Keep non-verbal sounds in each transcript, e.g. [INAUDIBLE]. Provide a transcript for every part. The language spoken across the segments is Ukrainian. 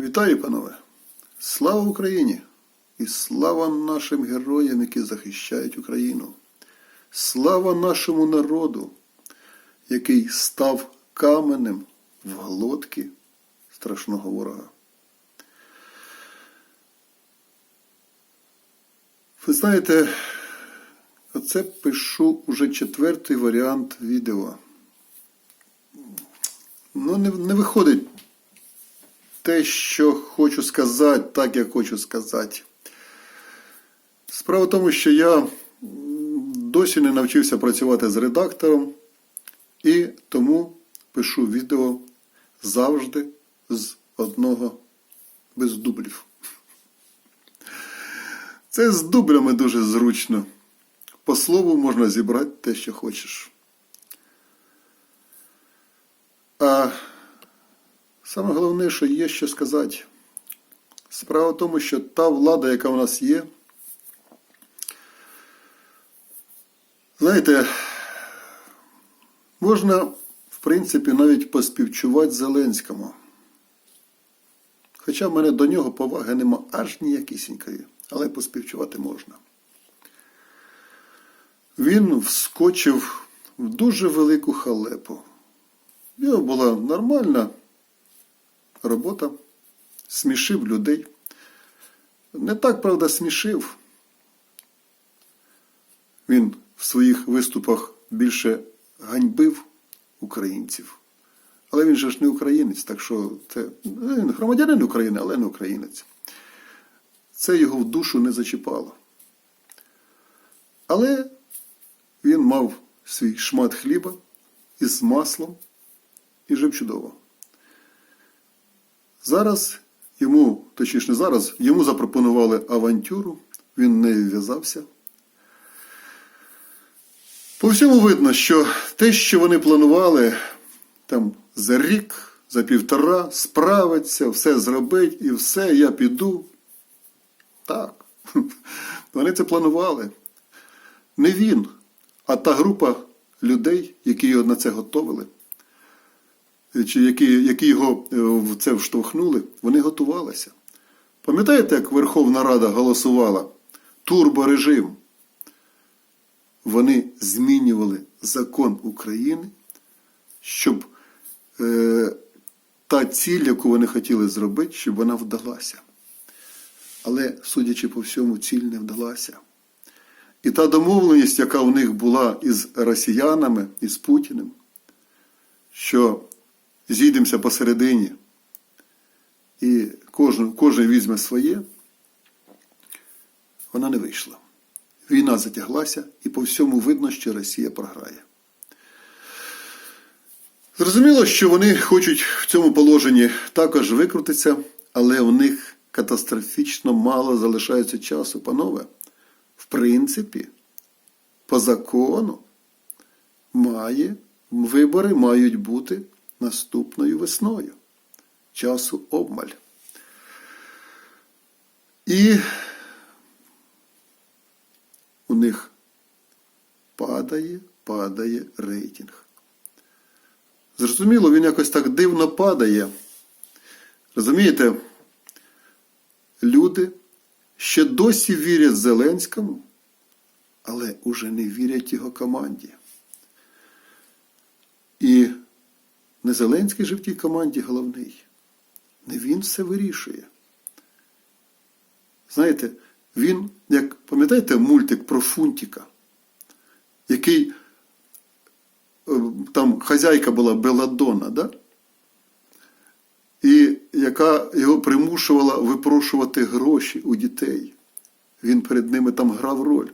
Вітаю, панове! Слава Україні! І слава нашим героям, які захищають Україну! Слава нашому народу, який став каменем в глотки страшного ворога. Ви знаєте, оце пишу уже четвертий варіант відео. Ну, не, не виходить те, що хочу сказати, так як хочу сказати. Справа в тому, що я досі не навчився працювати з редактором, і тому пишу відео завжди з одного без дублів. Це з дублями дуже зручно. По слову можна зібрати те, що хочеш. А саме головне, що є що сказати. Справа в тому, що та влада, яка в нас є, знаєте, можна, в принципі, навіть поспівчувати Зеленському. Хоча в мене до нього поваги нема аж ніякісінької, але поспівчувати можна. Він вскочив в дуже велику халепу. В нього була нормальна робота, смішив людей. Не так, правда, смішив. Він в своїх виступах більше ганьбив українців. Але він же ж не українець, так що це ну, він громадянин України, але не українець. Це його в душу не зачіпало. Але він мав свій шмат хліба із маслом і жив чудово. Зараз йому, точніше не зараз, йому запропонували авантюру, він не вв'язався. По всьому видно, що те, що вони планували там за рік, за півтора, справиться, все зробить і все, я піду. Так. [LAUGHS] Вони це планували. Не він, а та група людей, які його на це готовили, чи які, які його е, в це вштовхнули, вони готувалися. Пам'ятаєте, як Верховна Рада голосувала турборежим? Вони змінювали закон України, щоб е, та ціль, яку вони хотіли зробити, щоб вона вдалася. Але, судячи по всьому, ціль не вдалася. І та домовленість, яка у них була із росіянами, із Путіним, що зійдемося посередині, і кожен, кожен візьме своє, вона не вийшла. Війна затяглася, і по всьому видно, що Росія програє. Зрозуміло, що вони хочуть в цьому положенні також викрутитися, але у них катастрофічно мало залишається часу, панове. В принципі, по закону має, вибори мають бути наступною весною. Часу обмаль. І у них падає, падає рейтинг. Зрозуміло, він якось так дивно падає. Розумієте, люди ще досі вірять Зеленському, але уже не вірять його команді. І не Зеленський же в тій команді головний. Не він все вирішує. Знаєте, він, як пам'ятаєте мультик про Фунтіка, який е, там хазяйка була Беладона, да? і яка його примушувала випрошувати гроші у дітей. Він перед ними там грав роль.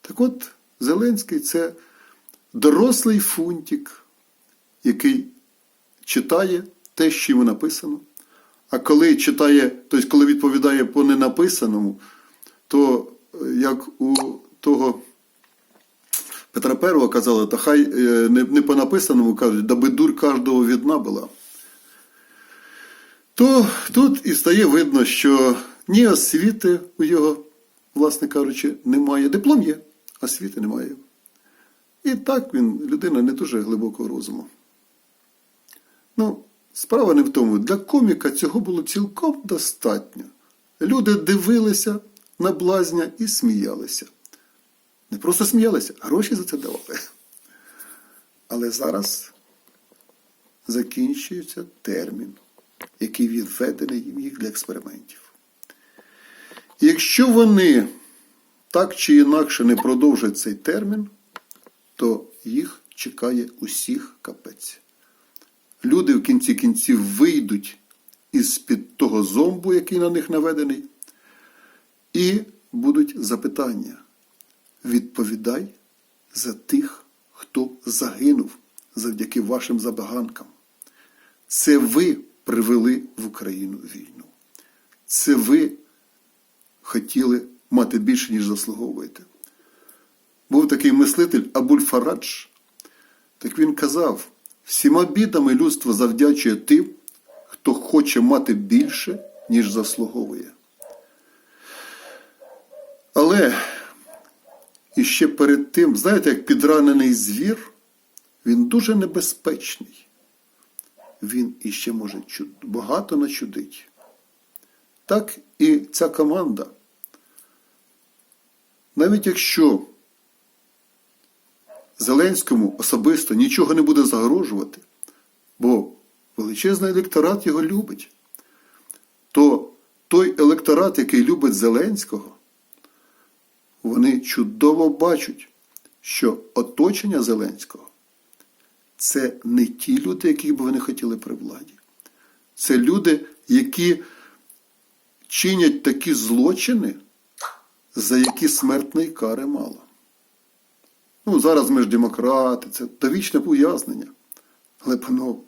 Так от, Зеленський це дорослий фунтик, який читає те, що йому написано. А коли читає, тобто коли відповідає по ненаписаному, то е, як у того Петра І казали, та хай е, не, по написаному кажуть, даби дур кожного відна була. То тут і стає видно, що ні освіти у його, власне кажучи, немає. Диплом є, освіти немає. І так він людина не дуже глибокого розуму. Ну, Справа не в тому, для коміка цього було цілком достатньо. Люди дивилися на блазня і сміялися. Не просто сміялися, а гроші за це давали. Але зараз закінчується термін, який відведений їм для експериментів. І якщо вони так чи інакше не продовжать цей термін, то їх чекає усіх капець. Люди в кінці кінців вийдуть із-під того зомбу, який на них наведений, і будуть запитання. Відповідай за тих, хто загинув завдяки вашим забаганкам. Це ви привели в Україну війну. Це ви хотіли мати більше, ніж заслуговуєте. Був такий мислитель Абуль Фарадж, так він казав, всіма бідами людство завдячує тим, хто хоче мати більше, ніж заслуговує. Але і ще перед тим, знаєте, як підранений звір, він дуже небезпечний. Він іще може багато начудить. Так і ця команда. Навіть якщо Зеленському особисто нічого не буде загрожувати, бо величезний електорат його любить, то той електорат, який любить Зеленського, вони чудово бачать, що оточення Зеленського це не ті люди, яких би вони хотіли при владі. Це люди, які чинять такі злочини, за які смертної кари мало. Ну, зараз ми ж демократи, це довічне ув'язнення. Але, панове,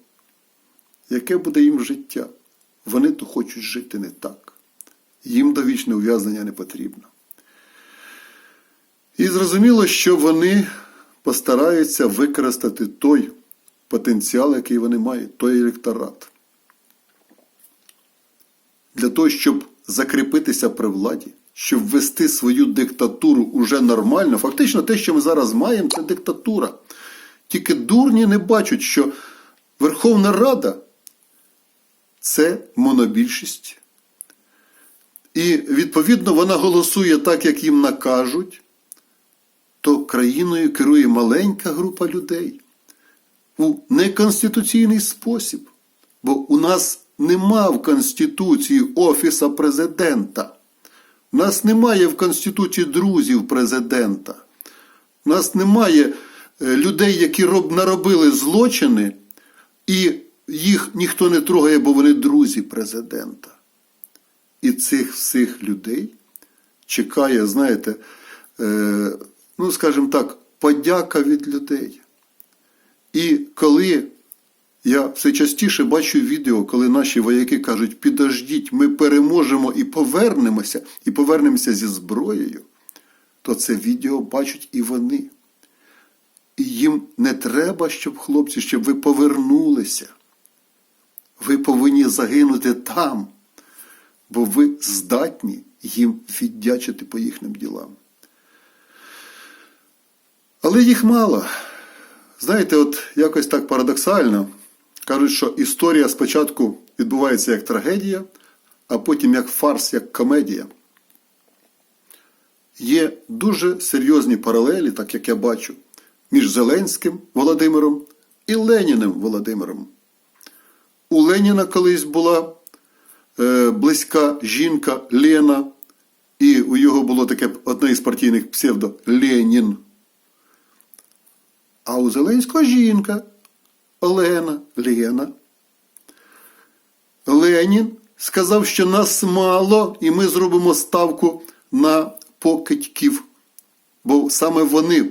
яке буде їм життя? Вони то хочуть жити не так. Їм довічне ув'язнення не потрібно. І зрозуміло, що вони постараються використати той потенціал, який вони мають, той електорат. Для того, щоб закріпитися при владі, щоб ввести свою диктатуру уже нормально. Фактично, те, що ми зараз маємо, це диктатура. Тільки дурні не бачать, що Верховна Рада це монобільшість. І відповідно вона голосує так, як їм накажуть, то країною керує маленька група людей у неконституційний спосіб. Бо у нас нема в Конституції Офіса президента. Нас немає в Конституції друзів президента. Нас немає е, людей, які наробили злочини, і їх ніхто не трогає, бо вони друзі президента. І цих всіх людей чекає, знаєте, е, ну, скажімо так, подяка від людей. І коли я все частіше бачу відео, коли наші вояки кажуть, підождіть, ми переможемо і повернемося, і повернемося зі зброєю, то це відео бачать і вони. І їм не треба, щоб хлопці, щоб ви повернулися. Ви повинні загинути там, бо ви здатні їм віддячити по їхнім ділам. Але їх мало. Знаєте, от якось так парадоксально. Кажуть, що історія спочатку відбувається як трагедія, а потім як фарс, як комедія. Є дуже серйозні паралелі, так як я бачу, між Зеленським Володимиром і Леніним Володимиром. У Леніна колись була е, близька жінка Лена, і у його було таке одне із партійних псевдо Ленін. А у Зеленського жінка Олена Лена. Ленін сказав, що нас мало, і ми зробимо ставку на покидьків. Бо саме вони,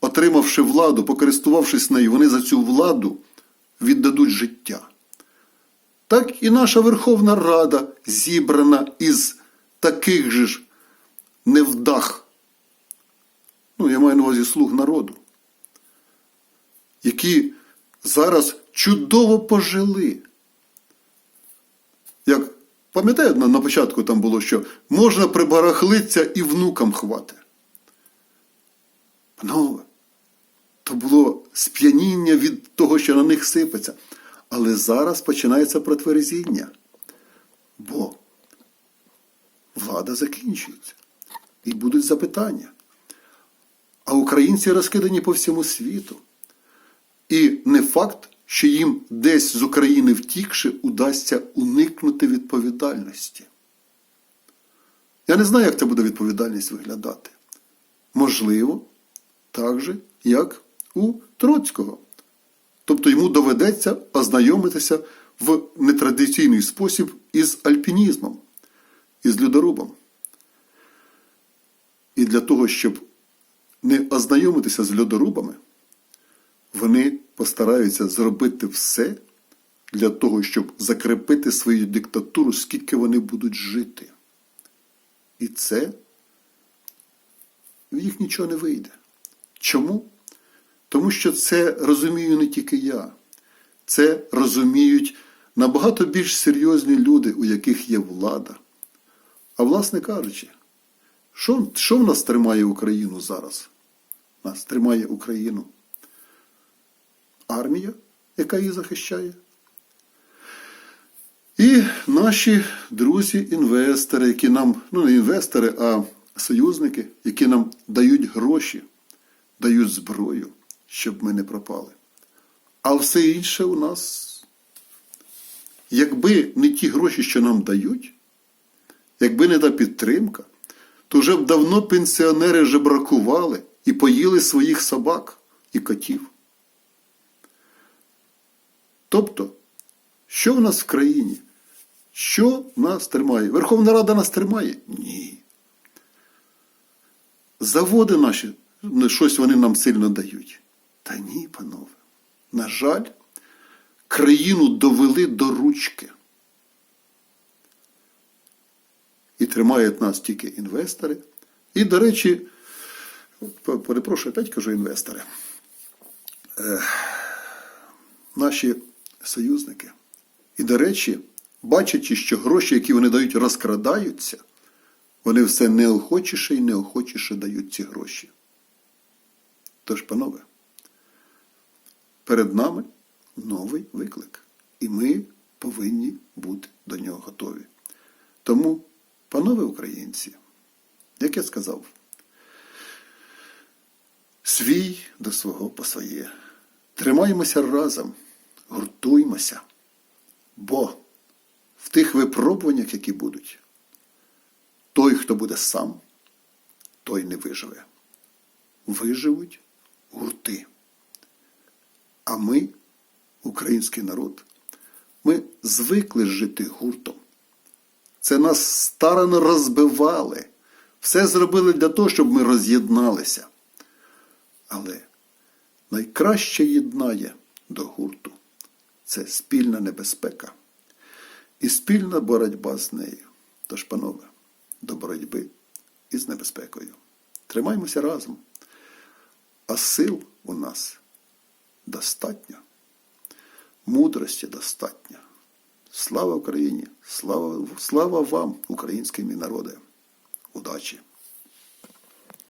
отримавши владу, покористувавшись нею, вони за цю владу віддадуть життя. Так і наша Верховна Рада зібрана із таких же ж невдах. Ну, я маю на увазі слуг народу, які зараз чудово пожили. Як пам'ятаєте, на, початку там було, що можна прибарахлитися і внукам хвати. Панове, то було сп'яніння від того, що на них сипеться. Але зараз починається протверзіння, бо влада закінчується. І будуть запитання. А українці розкидані по всьому світу. І не факт, що їм десь з України втікши, удасться уникнути відповідальності. Я не знаю, як це буде відповідальність виглядати. Можливо, так же, як у Троцького. Тобто йому доведеться ознайомитися в нетрадиційний спосіб із альпінізмом, із людорубом. І для того, щоб не ознайомитися з льодорубами, вони постараються зробити все для того, щоб закріпити свою диктатуру, скільки вони будуть жити. І це в їх нічого не вийде. Чому? Тому що це розумію не тільки я. Це розуміють набагато більш серйозні люди, у яких є влада. А власне кажучи, що, що в нас тримає Україну зараз? Нас тримає Україну армія, яка її захищає. І наші друзі-інвестори, які нам, ну не інвестори, а союзники, які нам дають гроші, дають зброю, щоб ми не пропали. А все інше у нас, якби не ті гроші, що нам дають, якби не та підтримка, то вже б давно пенсіонери жебракували і поїли своїх собак і котів. Тобто, що в нас в країні? Що нас тримає? Верховна Рада нас тримає? Ні. Заводи наші, щось вони нам сильно дають. Та ні, панове. На жаль, країну довели до ручки. І тримають нас тільки інвестори. І, до речі, перепрошую, опять кажу інвестори. Наші союзники. І, до речі, бачачи, що гроші, які вони дають, розкрадаються, вони все неохочіше і неохочіше дають ці гроші. Тож, панове, перед нами новий виклик, і ми повинні бути до нього готові. Тому, панове українці, як я сказав, свій до свого по своє. Тримаємося разом, гуртуймося, бо в тих випробуваннях, які будуть, той, хто буде сам, той не виживе. Виживуть гурти. А ми, український народ, ми звикли жити гуртом. Це нас старано розбивали. Все зробили для того, щоб ми роз'єдналися. Але найкраще єднає до гурту це спільна небезпека і спільна боротьба з нею. Тож, панове, до боротьби із небезпекою. Тримаймося разом, а сил у нас достатньо, мудрості достатньо. Слава Україні! Слава, слава вам, українські народи! Удачі!